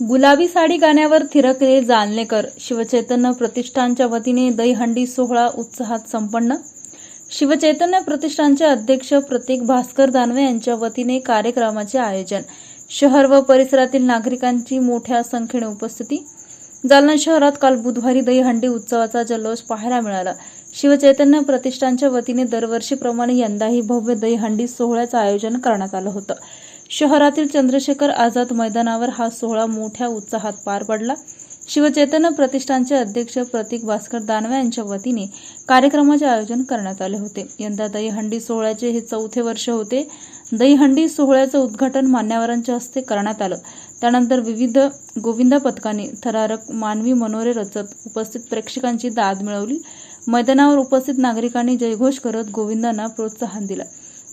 गुलाबी साडी गाण्यावर थिरकले जालनेकर शिवचैतन्य प्रतिष्ठानच्या वतीने दहीहंडी सोहळा उत्साहात संपन्न. शिवचैतन्य प्रतिष्ठानचे अध्यक्ष प्रतीक भास्कर दानवे यांच्या वतीने कार्यक्रमाचे आयोजन. शहर व परिसरातील नागरिकांची मोठ्या संख्येने उपस्थिती. जालना शहरात काल बुधवारी दहीहंडी उत्सवाचा जल्लोष पाहायला मिळाला. शिवचैतन्य प्रतिष्ठानच्या वतीने दरवर्षीप्रमाणे यंदाही भव्य दहीहंडी सोहळ्याचं आयोजन करण्यात आलं होतं. शहरातील चंद्रशेखर आझाद मैदानावर हा सोहळा मोठ्या उत्साहात पार पडला. शिवचैतन्य प्रतिष्ठानचे अध्यक्ष प्रतीक भास्कर दानवे यांच्या वतीने कार्यक्रमाचे आयोजन करण्यात आले होते. यंदा दहीहंडी सोहळ्याचे हे चौथे वर्ष होते. दहीहंडी सोहळ्याचं उद्घाटन मान्यवरांच्या हस्ते करण्यात आलं. त्यानंतर विविध गोविंदा पथकाने थरारक मानवी मनोरे रचत उपस्थित प्रेक्षकांची दाद मिळवली. मैदानावर उपस्थित नागरिकांनी जयघोष करत गोविंदांना प्रोत्साहन दिलं.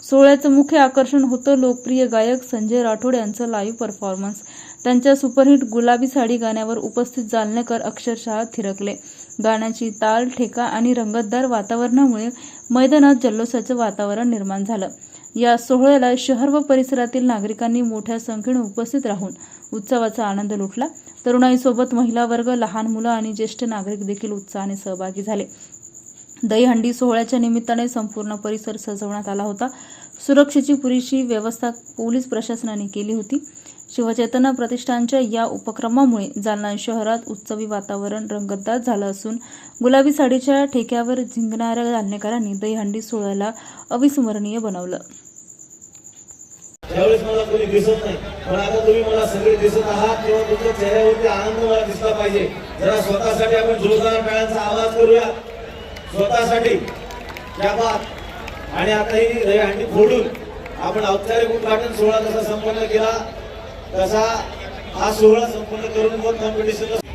सोहळ्याचं मुख्य आकर्षण होतं लोकप्रिय गायक संजय राठोड यांचं लाईव्ह परफॉर्मन्स त्यांच्या सुपरहिट गुलाबी साडी गाण्यावर उपस्थित जालनेकर अक्षरशः थिरकले. गाण्याची ताल ठेका आणि रंगतदार वातावरणामुळे मैदानात जल्लोषाचं वातावरण निर्माण झालं. या सोहळ्याला शहर व परिसरातील नागरिकांनी मोठ्या संख्येने उपस्थित राहून उत्सवाचा आनंद लुटला. तरुणाईसोबत महिला वर्ग लहान मुलं आणि ज्येष्ठ नागरिक देखील उत्साहाने सहभागी झाले. दहीहंडी सोहळ्याच्या निमित्ताने संपूर्ण परिसर सजवण्यात आला होता. सुरक्षेची पुरेशी व्यवस्था पोलीस प्रशासनाने केली होती. शिवचैतन्य प्रतिष्ठानच्या या उपक्रमामुळे जालना शहरात उत्सवी वातावरण रंगतदार झालं असून गुलाबी साडीच्या ठेक्यावर झिंकणाऱ्या जालनेकरांनी दहीहंडी सोहळ्याला अविस्मरणीय बनवलं. त्यावेळेस मला कोणी दिसत नाही. पण आता तुम्ही मला सगळे दिसत आहात तेव्हा तुमच्या चेहऱ्यावरती आनंद मला दिसला पाहिजे. जरा स्वतःसाठी आपण जोरदार टाळ्यांचा आवाज करूया. स्वतःसाठी त्या आणि आताही दहीहंडी फोडून आपण औपचारिक उद्घाटन सोहळा कसा संपन्न केला तसा हा सोहळा संपन्न करून मग कॉम्पिटिशन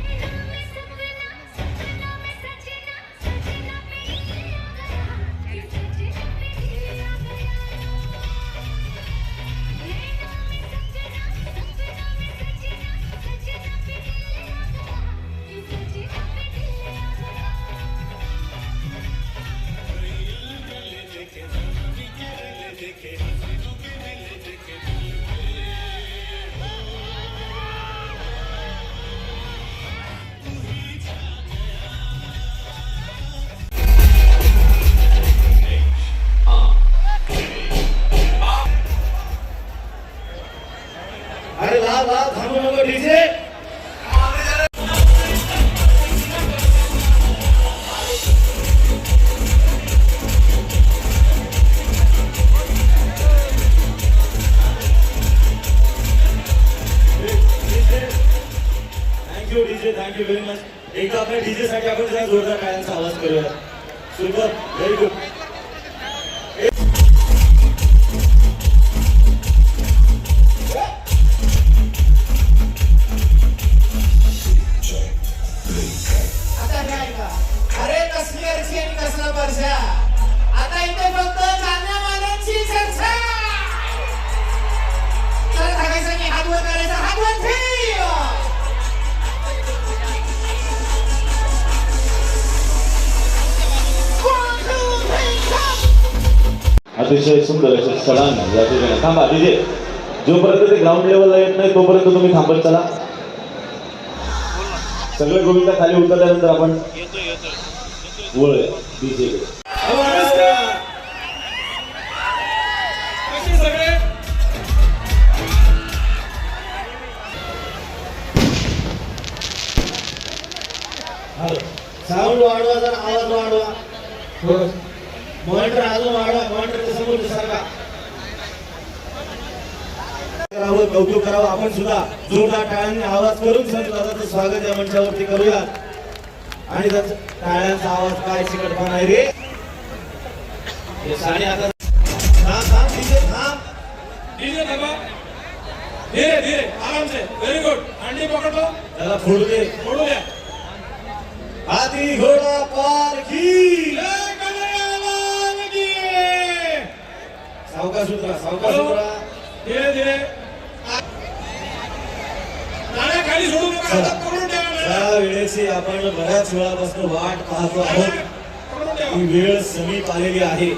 थँक्यू व्हेरी मच एकदा आपल्या डीजे साठी आपण जोरदार टाळ्यांचा आवाज करूया सुपर व्हेरी गुड अतिशय सुंदर असे सडांग या ठिकाणी. थांबा डीजे जोपर्यंत ते ग्राउंड लेवलला येत नाही तोपर्यंत तुम्ही थांबत चला. सगळे गोविंदा खाली उतरल्यानंतर आपण वळूया डीजे साऊंड वाढवा जरा आवाज वाढवा. मॉनिटर अजून वाढवा मॉनिटरच्या समोर सारखा करावं कौतुक करावं आपण सुद्धा जोरदार टाळ्यांनी आवाज करून संत दादाचं स्वागत या मंचावरती करूया आणि त्याचा टाळ्यांचा आवाज काय आहे रे? हे साडी आता थांब थांब तिथे थांब. धीरे धीरे धीरे आराम से वेरी गुड अंडी पकड़ लो त्याला फोडू दे. या हाती घोडा पार की धीरे धीरे. खाली सोडू नका. वेळेची आपण बऱ्याच वेळापासून वाट पाहतो आहोत. ही वेळ समीप आलेली आहे.